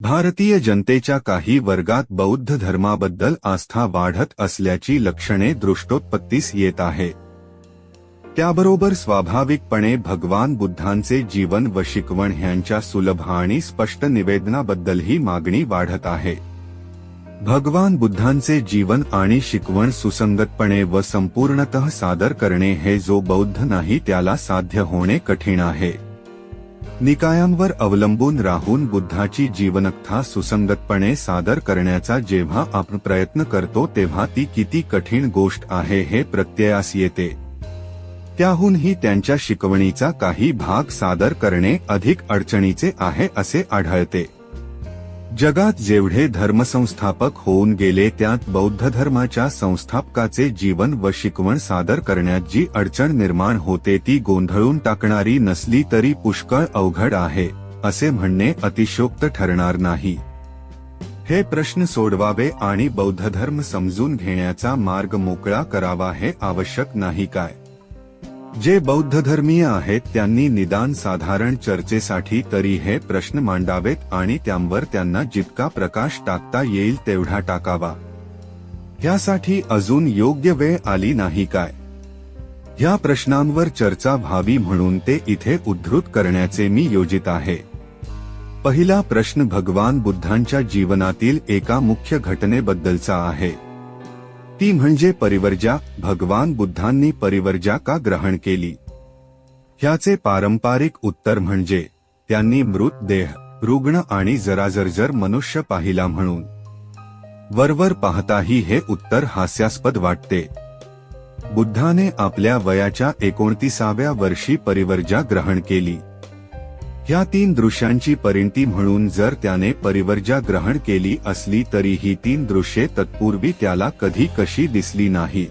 भारतीय जनतेच्या काही वर्गात बौद्ध धर्माबद्दल आस्था वाढत असल्याची लक्षणे दृष्टोत्पत्तीस येत आहे. त्याबरोबर स्वाभाविकपणे भगवान बुद्धांचे जीवन व शिकवण ह्यांच्या सुलभ आणि स्पष्ट निवेदनाबद्दलही मागणी वाढत आहे. भगवान बुद्धांचे जीवन आणि शिकवण सुसंगतपणे व संपूर्णतः सादर करणे हे जो बौद्ध नाही त्याला साध्य होणे कठीण आहे. निकायांवर अवलंबून राहून बुद्धाची जीवनकथा सुसंगतपणे सादर करण्याचा जेव्हा आपण प्रयत्न करतो तेव्हा ती किती कठीण गोष्ट आहे हे प्रत्ययास येते. त्याहूनही त्यांच्या शिकवणीचा काही भाग सादर करणे अधिक अडचणीचे आहे असे आढळते. जगात जेवढे धर्मसंस्थापक होऊन गेले त्यात बौद्ध धर्माच्या संस्थापकाचे जीवन व शिकवण सादर करण्यात जी अडचण निर्माण होते ती गोंधळून टाकणारी नसली तरी पुष्कळ अवघड आहे असे म्हणणे अतिशोक्त ठरणार नाही. हे प्रश्न सोडवावे आणि बौद्ध धर्म समजून घेण्याचा मार्ग मोकळा करावा हे आवश्यक नाही काय. जे बौद्ध धर्मीय आहेत त्यांनी निदान साधारण चर्चेसाठी तरी हे प्रश्न मांडावेत आणि त्यांवर त्यांना जितका प्रकाश टाकता येईल तेवढा टाकावा. ह्यासाठी अजून योग्य वेळ आली नाही काय? ह्या प्रश्नांवर चर्चा व्हावी म्हणून ते इथे उद्धृत करण्याचे मी योजित आहे. पहिला प्रश्न भगवान बुद्धांच्या जीवनातील एका मुख्य घटनेबद्दलचा आहे. ती म्हणजे परिवर्जा भगवान बुद्धांनी परिवर्जा का ग्रहण केली? ह्याचे पारंपरिक उत्तर म्हणजे त्यांनी मृतदेह रुग्ण आणि जराजर्जर मनुष्य पाहिला म्हणून. वरवर पाहताही हे उत्तर हास्यास्पद वाटते. बुद्धाने आपल्या वयाच्या एकोणतीसाव्या वर्षी परिवर्जा ग्रहण केली. ह्या तीन दृश्यांची परिणती म्हणून जर त्याने परिवर्जा ग्रहण केली असली तरी ही तीन दृश्ये तत्पूर्वी त्याला कधी कशी दिसली नाही.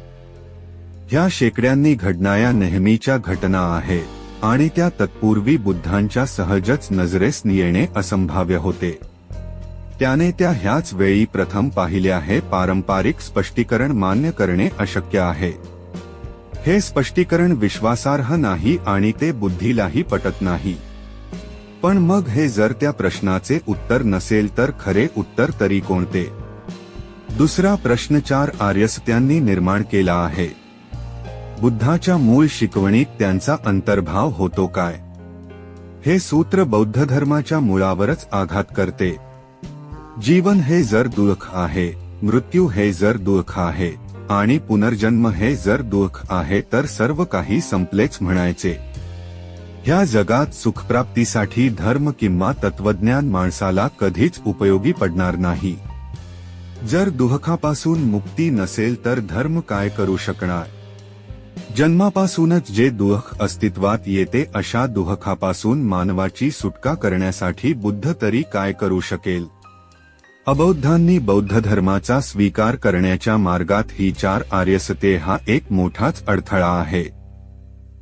ह्या शेकड्यांनी घडणाऱ्या नेहमीच्या घटना आहे आणि त्या तत्पूर्वी बुद्धांच्या सहजच नजरेस येणे असंभाव्य होते. त्याने त्या ह्याच वेळी प्रथम पाहिल्या आहे पारंपरिक स्पष्टीकरण मान्य करणे अशक्य आहे. हे स्पष्टीकरण विश्वासार्ह नाही आणि ते बुद्धीलाही पटत नाही. पण मग हे जर त्या प्रश्नाचे उत्तर नसेल तर खरे उत्तर तरी कोणते? दुसरा प्रश्न चार आर्यसत्यांनी निर्माण केला आहे. बुद्धाच्या मूळ शिकवणीत त्यांचा अंतर्भाव होतो काय? हे सूत्र बौद्ध धर्माच्या मुळावरच आघात करते. जीवन हे जर दुःख आहे मृत्यू हे जर दुःख आहे आणि पुनर्जन्म हे जर दुःख आहे तर सर्व काही संपलेच म्हणायचे. ह्या जगात सुखप्राप्तीसाठी धर्म किंवा तत्वज्ञान माणसाला कधीच उपयोगी पडणार नाही. जर दुःखापासून मुक्ती नसेल तर धर्म काय करू शकणार? जन्मापासूनच जे दुःख अस्तित्वात येते अशा दुःखापासून मानवाची सुटका करण्यासाठी बुद्ध तरी काय करू शकेल? अबौद्धांनी बौद्ध धर्माचा स्वीकार करण्याच्या मार्गात ही चार आर्यसते हा एक मोठाच अडथळा आहे.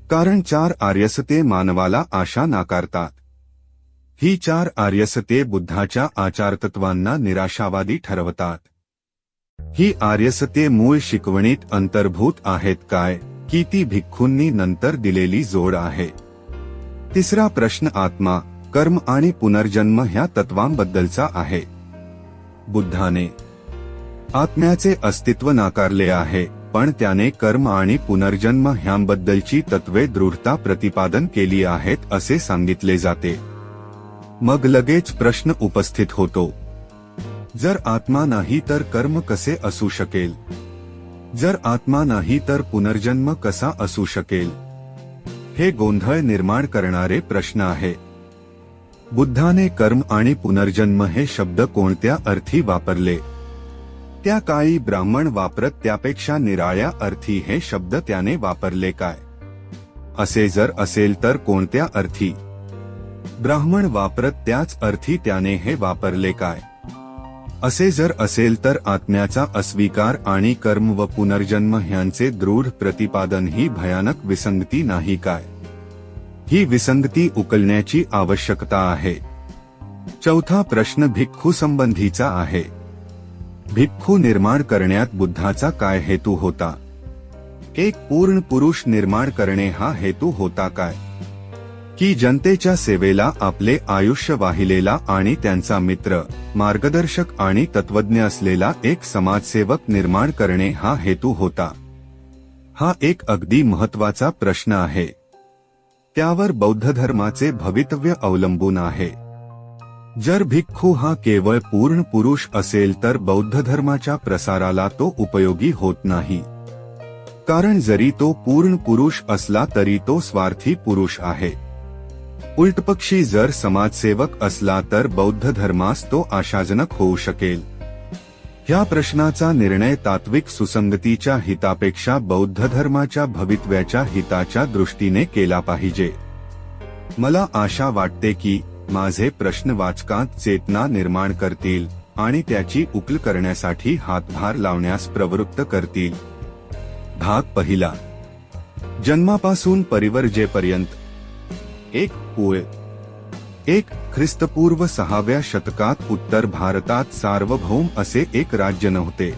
कारण चार आर्यसते मानवाला आशा नाकारतात. ही चार आर्यसते बुद्धाच्या आचारतत्वांना निराशावादी ठरवतात. ही आर्यसते मूळ शिकवणीत अंतर्भूत आहेत काय की ती भिक्खूंनी नंतर दिलेली जोड आहे. तिसरा प्रश्न आत्मा कर्म आणि पुनर्जन्म ह्या तत्वांबद्दलचा आहे. बुद्धाने आत्म्याचे अस्तित्व नाकारले आहे. पण त्याने कर्म आणि पुनर्जन्म ह्यांबद्दलची तत्वे दृढता प्रतिपादन केली आहेत असे सांगितले जाते. मग लगेच प्रश्न उपस्थित होतो. जर आत्मा नाही तर कर्म कसे असू शकेल? जर आत्मा नाही तर पुनर्जन्म कसा असू शकेल? हे गोंधळ निर्माण करणारे प्रश्न आहे. बुद्धाने कर्म आणि पुनर्जन्म हे शब्द कोणत्या अर्थी वापरले? त्या काळी ब्राह्मण वापरत त्यापेक्षा निराळ्या अर्थी हे शब्द त्याने वापरले काय? असे जर असेल तर कोणत्या अर्थी? ब्राह्मण वापरत त्याच अर्थी त्याने हे वापरले काय? असे जर असेल तर आत्म्याचा अस्वीकार आणि कर्म व पुनर्जन्म ह्यांचे दृढ प्रतिपादन ही भयानक विसंगती नाही काय? ही विसंगती उकलण्याची आवश्यकता आहे. चौथा प्रश्न भिक्खू संबंधीचा आहे. भिक्खू निर्माण करण्यात बुद्धाचा काय हेतू होता? एक पूर्ण पुरुष निर्माण करणे हा हेतू होता काय? की जनतेच्या सेवेला आपले आयुष्य वाहिलेला आणि त्यांचा मित्र मार्गदर्शक आणि तत्वज्ञ असलेला एक समाजसेवक निर्माण करणे हा हेतू होता. हा एक अगदी महत्त्वाचा प्रश्न आहे. त्यावर बौद्ध धर्माचे भवितव्य अवलंबून आहे. जर भिक्खू हा केवळ पूर्ण पुरुष असेल तर बौद्ध धर्माच्या प्रसाराला तो उपयोगी होत नाही. कारण जरी तो पूर्ण पुरुष असला तरी तो स्वार्थी पुरुष आहे. उलटपक्षी जर समाजसेवक असला तर बौद्ध धर्मास तो आशाजनक होऊ शकेल. ह्या प्रश्नाचा निर्णय तात्विक सुसंगतीच्या हितापेक्षा बौद्ध धर्माच्या भवितव्याच्या हिताच्या दृष्टीने केला पाहिजे. मला आशा वाटते की माझे प्रश्न वाचकांत चेतना निर्माण करतील आणि त्याची उकल करण्यासाठी हातभार लावण्यास प्रवृत्त करतील. भाग पहिला. जन्मापासून परिवर्जेपर्यंत. एक पोळ एक ख्रिस्तपूर्व सहाव्या शतकात उत्तर भारतात सार्वभौम असे एक राज्य नव्हते.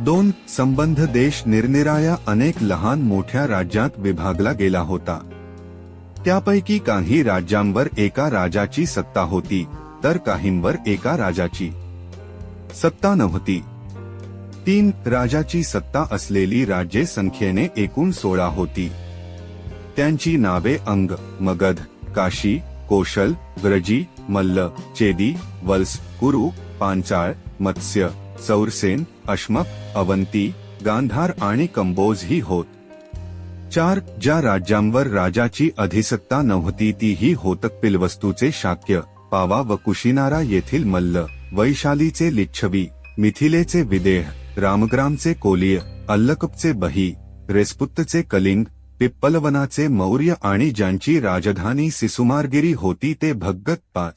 दोन संबंध देश निरनिराया अनेक लहान मोठ्या राज्यात विभागला गेला होता. त्यापैकी काही राज्यांवर एका राजाची सत्ता होती तर काहींवर एका राजाची सत्ता नव्हती. तीन राजाची सत्ता असलेली राज्ये संख्येने एकूण सोळा होती. त्यांची नावे अंग मगध काशी कोशल ग्रजी मल्ल चेदी वल्स कुरु पांचाळ मत्स्य चौरसेन अश्मक अवंती गांधार आणि कंबोज ही होत. चार ज्या राज्यांवर राजाची अधिसत्ता नव्हती ती ही होतक पिलवस्तूचे शाक्य पावा व कुशिनारा येथील मल्ल वैशालीचे लिच्छवी मिथिलेचे विदेह रामग्रामचे कोलिय अल्लकपचे बही रेस्पुत्तचे कलिंग पिप्पलवनाचे मौर्य आणि ज्यांची राजधानी सिसुमारगिरी होती ते भगत पाच.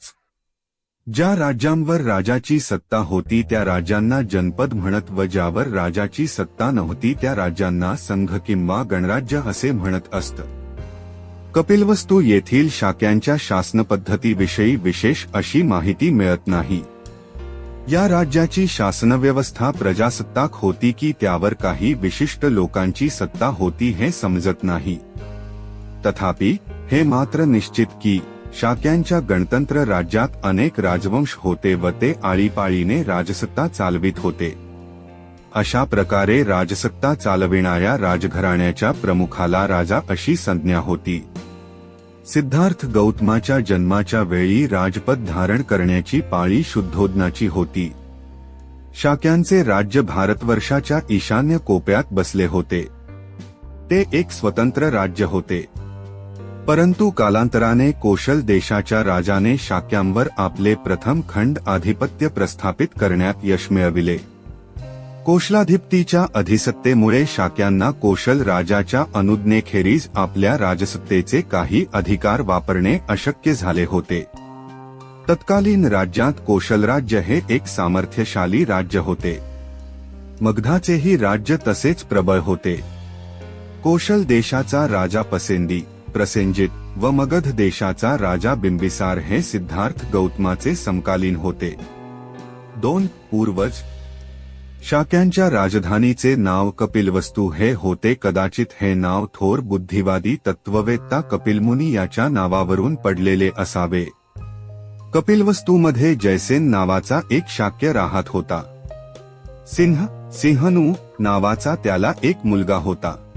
ज्या राज्यांवर राजाची सत्ता होती त्या राज्यांना जनपद म्हणत व ज्यावर राजाची सत्ता नव्हती त्या राज्यांना संघ किंवा गणराज्य असे म्हणत असत. कपिलवस्तू येथील शाक्यांच्या शासनपद्धतीविषयी विशेष अशी माहिती मिळत नाही. या राज्याची शासनव्यवस्था प्रजासत्ताक होती की त्यावर काही विशिष्ट लोकांची सत्ता होती हे समजत नाही. तथापि हे मात्र निश्चित की शाक्यांच्या गणतंत्र राज्यात अनेक राजवंश होते व ते आळीपाळीने राजसत्ता चालवित होते. अशा प्रकारे राजसत्ता चालविणाऱ्या राजघराण्याच्या प्रमुखाला राजा अशी संज्ञा होती. सिद्धार्थ गौतमाच्या जन्माच्या वेळी राजपद धारण करण्याची पाळी शुद्धोदनाची होती. शाक्यांचे राज्य भारतवर्षाच्या ईशान्य कोप्यात बसले होते. ते एक स्वतंत्र राज्य होते. परंतु कालांतराने कोशल देशाच्या राजाने शाक्यांवर आपले प्रथम खंड आधिपत्य प्रस्थापित करण्यात यश मिळविले. कोशलाधिपतीच्या अधिसत्तेमुळे शाक्यांना कोशल राजाच्या अनुज्ञेखेरीज आपल्या राजसत्तेचे काही अधिकार वापरणे अशक्य झाले होते. तत्कालीन राज्यात कोशल राज्य हे एक सामर्थ्यशाली राज्य होते. मगधाचेही राज्य तसेच प्रबळ होते. कोशल देशाचा राजा पसेंदी प्रसेंजित व मगध देशाचा राजा बिंबिसार हे सिद्धार्थ गौतमाचे समकालीन होते. दोन पूर्वज. शाक्यांच्या राजधानीचे नाव कपिलवस्तू हे होते कदाचित हे नाव थोर बुद्धिवादी तत्ववेत्ता कपिलमुनी याच्या नावावरून पडलेले असावे. कपिलवस्तूमध्ये जयसेन नावाचा एक शाक्य राहत होता. सिंह सिंहनू नावाचा त्याला एक मुलगा होता.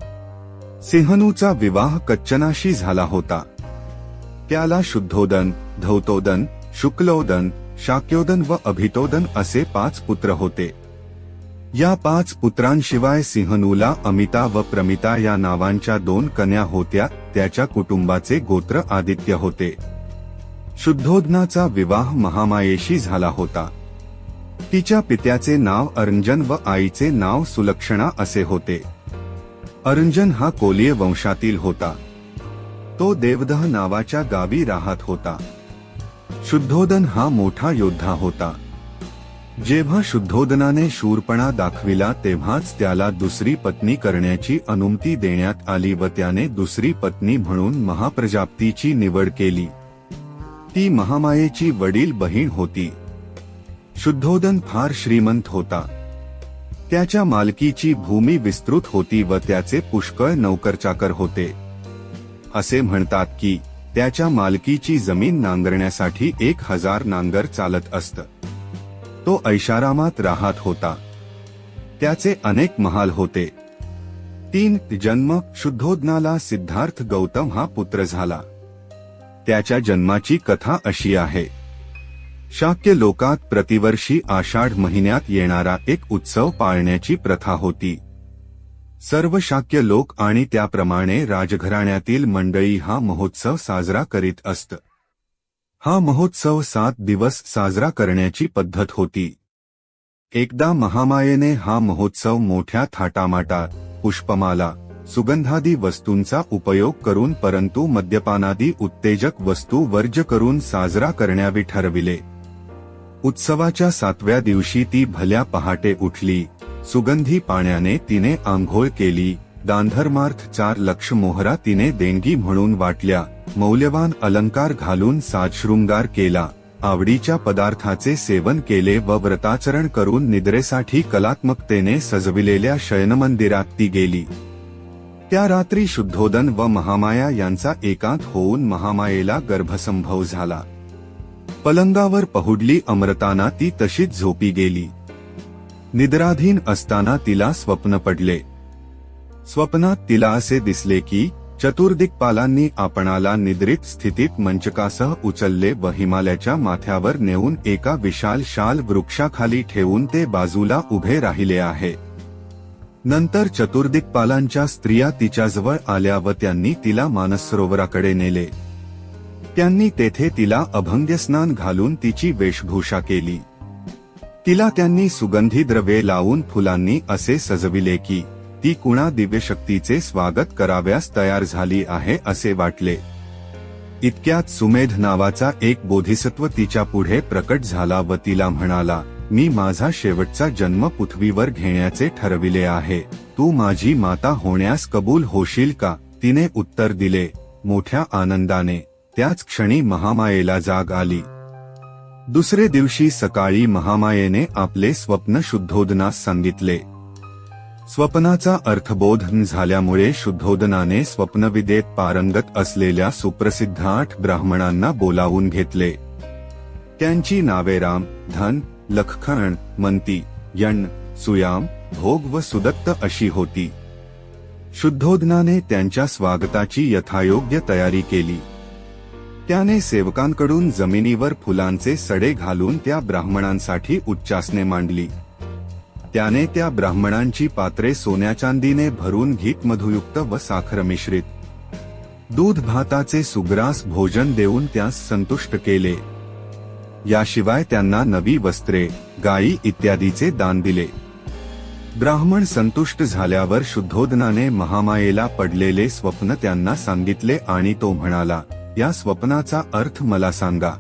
सिंहनूचा विवाह कच्चनाशी झाला होता. त्याला शुद्धोदन धौतोदन शुक्लोदन शाक्योदन व अभितोदन असे पाच पुत्र होते. या पाच पुत्रांशिवाय सिंहनूला अमिता व प्रमिता या नावांच्या दोन कन्या होत्या त्याच्या कुटुंबाचे गोत्र आदित्य होते. शुद्धोदनाचा विवाह महामायेशी झाला होता. तिच्या पित्याचे नाव अरंजन व आईचे नाव सुलक्षणा असे होते. अरंजन हा कोलिय वंशातील होता. तो देवदह नावाच्या गावी राहत होता. शुद्धोदन हा मोठा योद्धा होता. जेव्हा शुद्धोदनाने शूरपणा दाखविला तेव्हाच त्याला दुसरी पत्नी करण्याची अनुमती देण्यात आली व त्याने दुसरी पत्नी म्हणून महाप्रजापतीची निवड केली. ती महामायेची वडील बहीण होती. शुद्धोदन फार श्रीमंत होता. त्याच्या मालकीची भूमी विस्तृत होती व त्याचे पुष्कळ नौकरचाकर होते. असे म्हणतात की त्याच्या मालकीची जमीन नांगरण्यासाठी एक हजार नांगर चालत असत. तो ऐशारामात राहत होता. त्याचे अनेक महाल होते. तीन जन्म शुद्धोदनाला सिद्धार्थ गौतम हा पुत्र झाला. त्याच्या जन्माची कथा अशी आहे. शाक्य लोकात प्रतिवर्षी आषाढ महिन्यात येणारा एक उत्सव पाळण्याची प्रथा होती. सर्व शाक्य लोक आणि त्याप्रमाणे राजघराण्यातील मंडळी हा महोत्सव साजरा करीत असत. हा महोत्सव सात दिवस साजरा करण्याची पद्धत होती. एकदा महामायेने हा महोत्सव मोठ्या थाटामाटात पुष्पमाला सुगंधादी वस्तूंचा उपयोग करून परंतु मद्यपानादी उत्तेजक वस्तू वर्ज करून साजरा करण्यावे ठरविले उत्सवाच्या सातव्या दिवशी ती भल्या पहाटे उठली. सुगंधी पाण्याने तिने आंघोळ केली. दानधर्मार्थ चार लक्ष मोहरा तिने देणगी म्हणून वाटल्या. मौल्यवान अलंकार घालून साजशृंगार केला. आवडीच्या पदार्थाचे सेवन केले व व्रताचरण करून निद्रेसाठी कलात्मकतेने सजविलेल्या शयनमंदिरात ती गेली. त्या रात्री शुद्धोदन व महामाया यांचा एकांत होऊन महामायेला गर्भसंभव झाला. पलंगावर पहुडली अमृताना ती तशीच झोपी गेली. निद्राधीन असताना तिला स्वप्न पडले. स्वप्नात तिला असे दिसले की चतुर्दिक्पालांनी आपणाला निद्रित स्थितीत मंचकासह उचलले व हिमालयाच्या माथ्यावर नेऊन एका विशाल शाल वृक्षाखाली ठेवून ते बाजूला उभे राहिले आहे. नंतर चतुर्दिक्पालांच्या स्त्रिया तिच्याजवळ आल्या व त्यांनी तिला मानसरोवराकडे नेले. त्यांनी तेथे तिला अभंग्यस्नान घालून तिची वेशभूषा केली. तिला त्यांनी सुगंधी द्रव्ये लावून फुलांनी असे सजविले की ती कुणा दिव्यशक्तीचे स्वागत कराव्यास तयार झाली आहे असे वाटले. इतक्यात सुमेध नावाचा एक बोधिसत्व तिच्या पुढे प्रकट झाला व तिला म्हणाला मी माझा शेवटचा जन्म पृथ्वीवर घेण्याचे ठरविले आहे. तू माझी माता होण्यास कबूल होशील का? तिने उत्तर दिले मोठ्या आनंदाने. त्याच क्षणी महामायेला जाग आली. दुसरे दिवशी सकाळी महामायेने आपले स्वप्न शुद्धोदनास सांगितले. स्वप्नाचा अर्थबोध झाल्यामुळे शुद्धोदनाने स्वप्नविदेत पारंगत असलेल्या सुप्रसिद्ध आठ ब्राह्मणांना बोलावून घेतले. त्यांची नावे राम धन लखखण मंती यण सुयाम भोग व सुदत्त अशी होती. शुद्धोदनाने त्यांच्या स्वागताची यथायोग्य तयारी केली. त्याने सेवकांकडून जमिनीवर फुलांचे सडे घालून त्या ब्राह्मणांसाठी उच्चासने मांडली. त्याने त्या ब्राह्मणांची पात्रे सोन्या चांदीने भरून घीत मधुयुक्त व साखर मिश्रित. दूध भाताचे सुग्रास भोजन देऊन त्यास संतुष्ट केले. याशिवाय त्यांना नवी वस्त्रे गायी इत्यादीचे दान दिले. ब्राह्मण संतुष्ट झाल्यावर शुद्धोदनाने महामायेला पडलेले स्वप्न त्यांना सांगितले आणि तो म्हणाला या स्वप्नाचा अर्थ मला सांगा.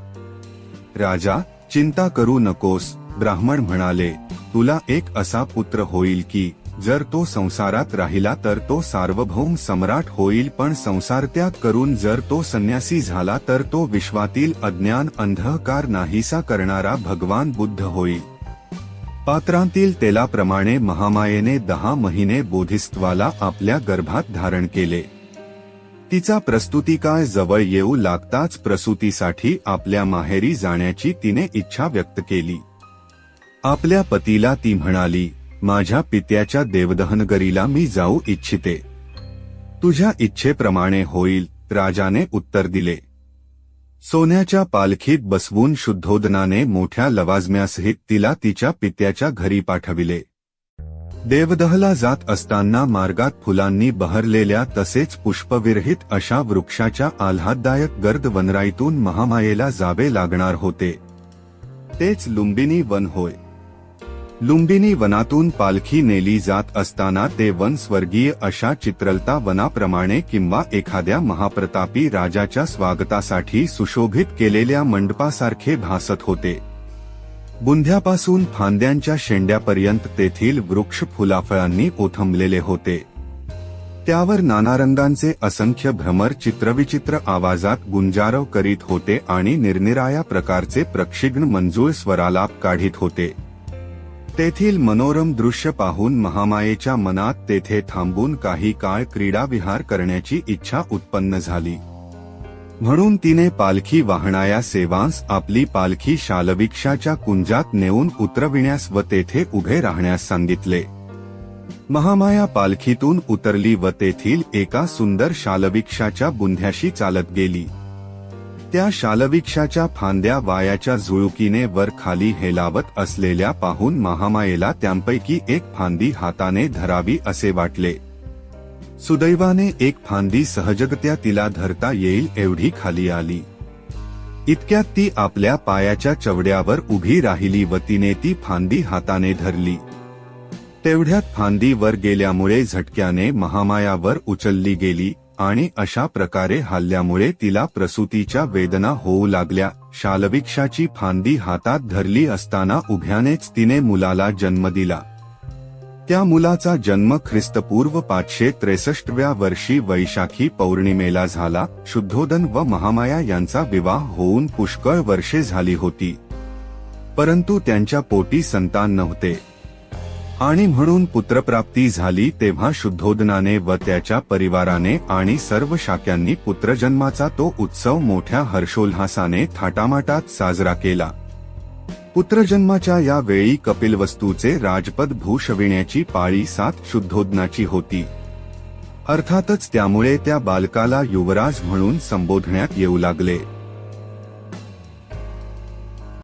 राजा चिंता करू नकोस. ब्राह्मण म्हणाले तुला एक असा पुत्र होईल की जर तो संसारात राहिला तर तो सार्वभौम सम्राट होईल पण संसार त्याग करून जर तो संन्यासी झाला तर तो विश्वातील अज्ञान अंधकार नाहीसा करणारा भगवान बुद्ध होईल. पात्रांतील तेलाप्रमाणे महामायेने दहा महिने बोधिस्त्वाला आपल्या गर्भात धारण केले. तिचा प्रस्तुतिकाळ जवळ येऊ लागताच प्रसूतीसाठी आपल्या माहेरी जाण्याची तिने इच्छा व्यक्त केली. आपल्या पतीला ती म्हणाली माझ्या पित्याच्या देवदहनगरीला मी जाऊ इच्छिते. तुझ्या इच्छेप्रमाणे होईल राजाने उत्तर दिले. सोन्याच्या पालखीत बसवून शुद्धोदनाने मोठ्या लवाजम्यासहित तिला तिच्या पित्याच्या घरी पाठविले. देवदहला जात असताना मार्गात फुलांनी बहरलेल्या तसेच पुष्पविरहित अशा वृक्षाच्या आल्हाददायक गर्द वनराईतून महामायेला जावे लागणार होते. तेच लुंबिनी वन होय. लुंबिनी वनातून पालखी नेली जात असताना ते वन स्वर्गीय अशा चित्रलता वनाप्रमाणे किंवा एखाद्या महाप्रतापी राजाच्या स्वागतासाठी सुशोभित केलेल्या मंडपासारखे भासत होते. बुंध्यापासून फांद्यांच्या शेंड्यापर्यंत तेथील वृक्ष फुलाफळांनी ओथंबलेले होते. त्यावर नानारंगांचे असंख्य भ्रमर चित्रविचित्र आवाजात गुंजारव करीत होते आणि निरनिराया प्रकारचे प्रक्षिग्न मंजूळ स्वरालाप काढीत होते. तेथील मनोरम दृश्य पाहून महामायेच्या मनात तेथे थांबून काही काळ क्रीडाविहार करण्याची इच्छा उत्पन्न झाली. म्हणून तिने पालखी वाहणाया सेवांस आपली पालखी शालविक्षाच्या कुंजात नेऊन उतरविण्यास व तेथे उभे राहण्यास सांगितले. महामाया पालखीतून उतरली व तेथील एका सुंदर शालविक्षाच्या बुंध्याशी चालत गेली. त्या शालविक्षाच्या फांद्या वायाच्या झुळुकीने वर खाली हेलावत असलेल्या पाहून महामायेला त्यांपैकी एक फांदी हाताने धरावी असे वाटले. सुदैवाने एक फांदी सहजगत्या तिला धरता येईल एवढी खाली आली. इतक्यात ती आपल्या पायाच्या चवड्यावर उभी राहिली व तिने ती फांदी हाताने धरली. तेवढ्यात फांदी वर गेल्यामुळे झटक्याने महामायावर उचलली गेली आणि अशा प्रकारे हल्ल्यामुळे तिला प्रसूतीच्या वेदना होऊ लागल्या. शालविक्षाची फांदी हातात धरली असताना उभ्यानेच तिने मुलाला जन्म दिला. त्या मुलाचा जन्म ख्रिस्तपूर्व पाचशे त्रेसष्टव्या वर्षी वैशाखी पौर्णिमेला झाला. शुद्धोदन व महामाया यांचा विवाह होऊन पुष्कळ वर्षे झाली होती. परंतु त्यांच्या पोटी संतान नव्हते. आणि म्हणून पुत्रप्राप्ती झाली तेव्हा शुद्धोदनाने व त्याच्या परिवाराने आणि सर्व शाक्यांनी पुत्रजन्माचा तो उत्सव मोठ्या हर्षोल्हासाने थाटामाटात साजरा केला. पुत्रजन्माच्या या वेळी कपिलवस्तूचे राजपद भूषविण्याची पाळी सात शुद्धोदनाची होती. अर्थातच त्यामुळे त्या बालकाला युवराज म्हणून संबोधण्यात येऊ लागले.